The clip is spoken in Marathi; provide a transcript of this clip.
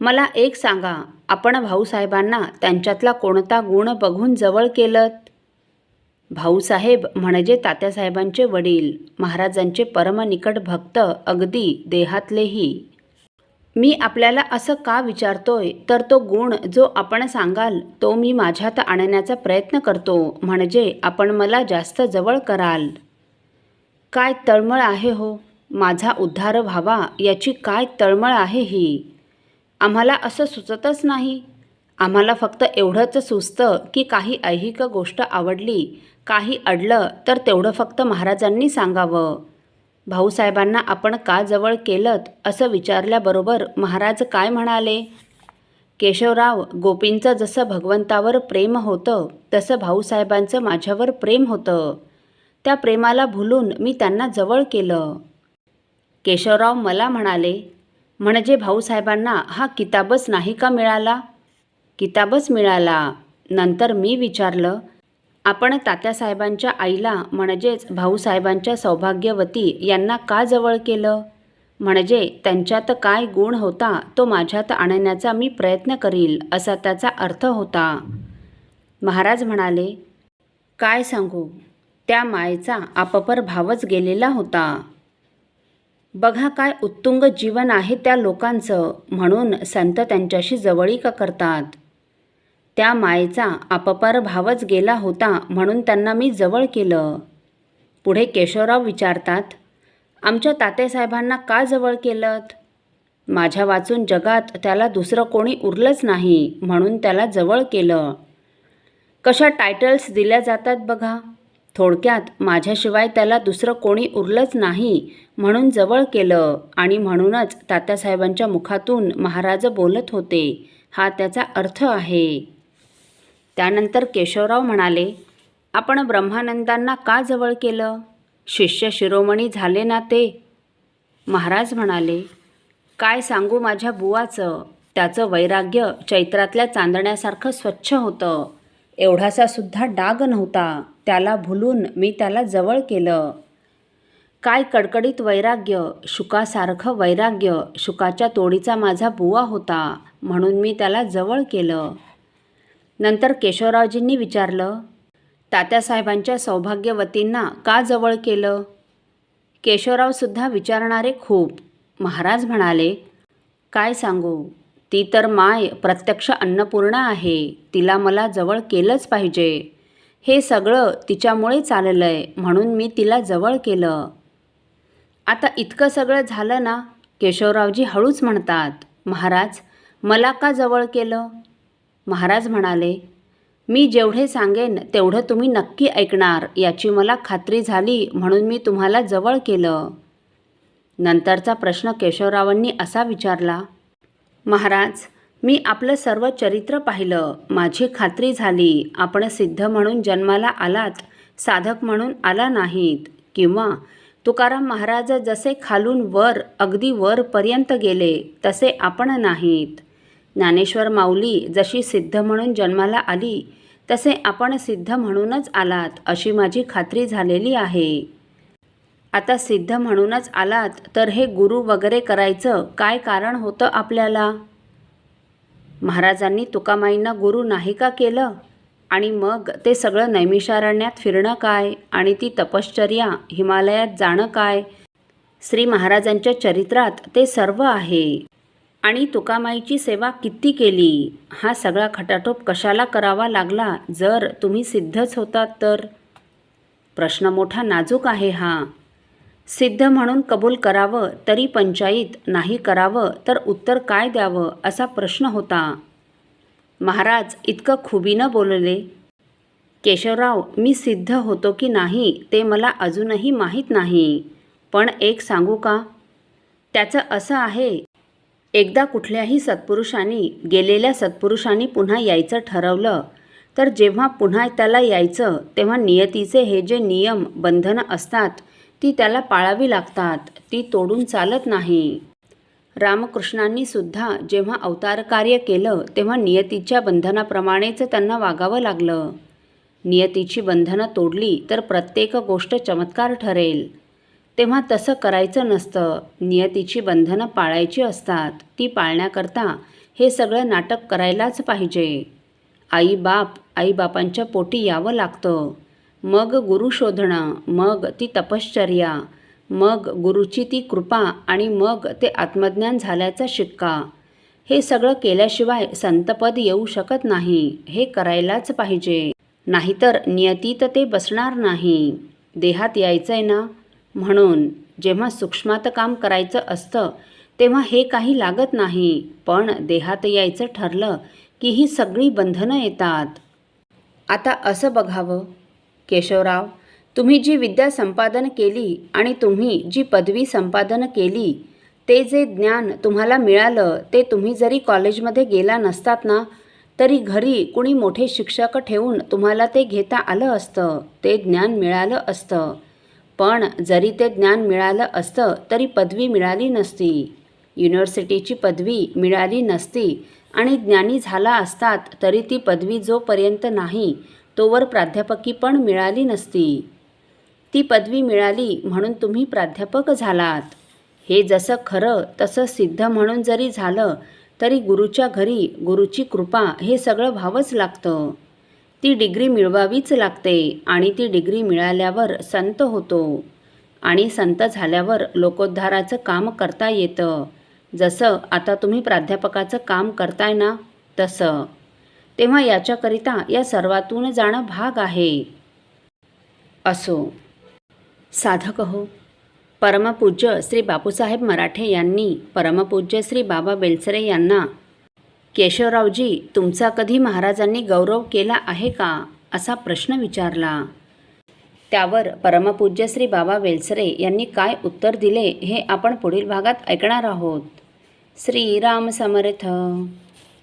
मला एक सांगा आपण भाऊसाहेबांना त्यांच्यातला कोणता गुण बघून जवळ केलं भाऊसाहेब म्हणजे तात्यासाहेबांचे वडील महाराजांचे परमनिकट भक्त अगदी देहातलेही. मी आपल्याला असं का विचारतोय? तर तो गुण जो आपण सांगाल तो मी माझ्यात आणण्याचा प्रयत्न करतो म्हणजे आपण मला जास्त जवळ कराल. काय तळमळ आहे हो? माझा उद्धार व्हावा याची काय तळमळ आहे ही? आम्हाला असं सुचतच नाही. आम्हाला फक्त एवढंच सुचतं की काही ऐहिक गोष्ट आवडली काही अडलं तर तेवढं फक्त महाराजांनी सांगावं. भाऊसाहेबांना आपण का जवळ केलत असं विचारल्याबरोबर महाराज काय म्हणाले? केशवराव गोपींचं जसं भगवंतावर प्रेम होतं तसं भाऊसाहेबांचं माझ्यावर प्रेम होतं. त्या प्रेमाला भुलून मी त्यांना जवळ केलं. केशवराव मला म्हणाले म्हणजे भाऊसाहेबांना हा किताबच नाही का मिळाला? किताबच मिळाला. नंतर मी विचारलं आपण तात्यासाहेबांच्या आईला म्हणजेच भाऊसाहेबांच्या सौभाग्यवती यांना का जवळ केलं? म्हणजे त्यांच्यात काय गुण होता तो माझ्यात आणण्याचा मी प्रयत्न करील असा त्याचा अर्थ होता. महाराज म्हणाले काय सांगू? त्या मायेचा आपपर भावच गेलेला होता. बघा काय उत्तुंग जीवन आहे त्या लोकांचं म्हणून संत त्यांच्याशी जवळीक करतात. त्या मायेचा आपपार भावच गेला होता म्हणून त्यांना मी जवळ केलं. पुढे केशवराव विचारतात आमच्या तातेसाहेबांना का जवळ केलं माझ्या वाचून जगात त्याला दुसरं कोणी उरलंच नाही म्हणून त्याला जवळ केलं. कशा टायटल्स दिल्या जातात बघा. थोडक्यात माझ्याशिवाय त्याला दुसरं कोणी उरलंच नाही म्हणून जवळ केलं आणि म्हणूनच तात्यासाहेबांच्या मुखातून महाराज बोलत होते. हा त्याचा अर्थ आहे. त्यानंतर केशवराव म्हणाले आपण ब्रह्मानंदांना का जवळ केलं? शिष्य शिरोमणी झाले ना ते? महाराज म्हणाले काय सांगू माझ्या बुवाचं? त्याचं वैराग्य चैत्रातल्या चांदण्यासारखं स्वच्छ होतं. एवढासा सुद्धा डाग नव्हता. त्याला भुलून मी त्याला जवळ केलं. काय कडकडीत वैराग्य शुकासारखं वैराग्य शुकाच्या तोडीचा माझा बुवा होता म्हणून मी त्याला जवळ केलं. नंतर केशवरावजींनी विचारलं तात्यासाहेबांच्या सौभाग्यवतींना का जवळ केलं? केशवरावसुद्धा विचारणारे खूप. महाराज म्हणाले काय सांगू ती तर माय प्रत्यक्ष अन्नपूर्णा आहे तिला मला जवळ केलंच पाहिजे. हे सगळं तिच्यामुळे चाललं आहे म्हणून मी तिला जवळ केलं. आता इतकं सगळं झालं ना केशवरावजी हळूच म्हणतात महाराज मला का जवळ केलं? महाराज म्हणाले मी जेवढे सांगेन तेवढं तुम्ही नक्की ऐकणार याची मला खात्री झाली म्हणून मी तुम्हाला जवळ केलं. नंतरचा प्रश्न केशवरावांनी असा विचारला महाराज मी आपलं सर्व चरित्र पाहिलं. माझी खात्री झाली. आपण सिद्ध म्हणून जन्माला आलात साधक म्हणून आला नाहीत. किंवा तुकाराम महाराज जसे खालून वर अगदी वरपर्यंत गेले तसे आपण नाहीत. ज्ञानेश्वर माऊली जशी सिद्ध म्हणून जन्माला आली तसे आपण सिद्ध म्हणूनच आलात अशी माझी खात्री झालेली आहे. आता सिद्ध म्हणूनच आलात तर हे गुरु वगैरे करायचं काय कारण होतं आपल्याला? महाराजांनी तुकामाईंना गुरु नाही का केलं? आणि मग ते सगळं नैमिषारण्यात फिरणं काय? आणि ती तपश्चर्या हिमालयात जाणं काय? श्री महाराजांच्या चरित्रात ते सर्व आहे. आणि तुकामाईची सेवा किती केली? हा सगळा खटाटोप कशाला करावा लागला? जर तुम्ही सिद्धच होतात तर? प्रश्न मोठा नाजूक आहे हा. सिद्ध म्हणून कबूल करावं तरी पंचायत नाही करावं तर उत्तर काय द्यावं असा प्रश्न होता. महाराज इतकं खुबीनं बोलले केशवराव मी सिद्ध होतो की नाही ते मला अजूनही माहीत नाही. पण एक सांगू का? त्याचं असं आहे एकदा कुठल्याही सत्पुरुषांनी गेलेल्या सत्पुरुषांनी पुन्हा यायचं ठरवलं तर जेव्हा पुन्हा त्याला यायचं तेव्हा नियतीचे हे जे नियम बंधनं असतात ती त्याला पाळावी लागतात ती तोडून चालत नाही. रामकृष्णांनी सुद्धा जेव्हा अवतार कार्य केलं तेव्हा नियतीच्या बंधनाप्रमाणेच त्यांना वागावं लागलं. नियतीची बंधनं तोडली तर प्रत्येक गोष्ट चमत्कार ठरेल. तेव्हा तसं करायचं नसतं. नियतीची बंधनं पाळायची असतात. ती पाळण्याकरता हे सगळं नाटक करायलाच पाहिजे. आई बाप आईबापांच्या पोटी यावं लागतं. मग गुरु शोधणं मग ती तपश्चर्या मग गुरुची ती कृपा आणि मग ते आत्मज्ञान झाल्याचा शिक्का. हे सगळं केल्याशिवाय संतपद येऊ शकत नाही. हे करायलाच पाहिजे. नाहीतर नियतीत ते बसणार नाही. देहात यायचं आहे ना? म्हणून जेव्हा सूक्ष्मात काम करायचं असतं तेव्हा हे काही लागत नाही. पण देहात यायचं ठरलं की ही सगळी बंधनं येतात. आता असं बघावं. केशवराव तुम्ही जी विद्या संपादन केली आणि तुम्ही जी पदवी संपादन केली ते जे ज्ञान तुम्हाला मिळालं ते तुम्ही जरी कॉलेजमध्ये गेला नसतात ना तरी घरी कुणी मोठे शिक्षक ठेवून तुम्हाला ते घेता आलं असतं ते ज्ञान मिळालं असतं. पण जरी ते ज्ञान मिळालं असतं तरी पदवी मिळाली नसती. युनिव्हर्सिटीची पदवी मिळाली नसती आणि ज्ञानी झाला असतात तरी ती पदवी जोपर्यंत नाही तोवर प्राध्यापकी पण मिळाली नसती. ती पदवी मिळाली म्हणून तुम्ही प्राध्यापक झालात. हे जसं खरं तसं सिद्ध म्हणून जरी झालं तरी गुरुच्या घरी गुरुची कृपा हे सगळं व्हावंच लागतं. ती डिग्री मिळवावीच लागते आणि ती डिग्री मिळाल्यावर संत होतो. आणि संत झाल्यावर लोकोद्धाराचं काम करता येतं. जसं आता तुम्ही प्राध्यापकाचं काम करताय ना तसं. तेव्हा याच्याकरिता या सर्वातून जाणं भाग आहे. असो. साधक हो. परमपूज्य श्री बापूसाहेब मराठे यांनी परमपूज्य श्री बाबा बेलसरे यांना केशवरावजी तुमचा कधी महाराजांनी गौरव केला आहे का? असा प्रश्न विचारला. त्यावर परमपूज्य श्री बाबा वेलसरे यांनी काय उत्तर दिले हे आपण पुढील भागात ऐकणार आहोत. श्रीराम समर्थ.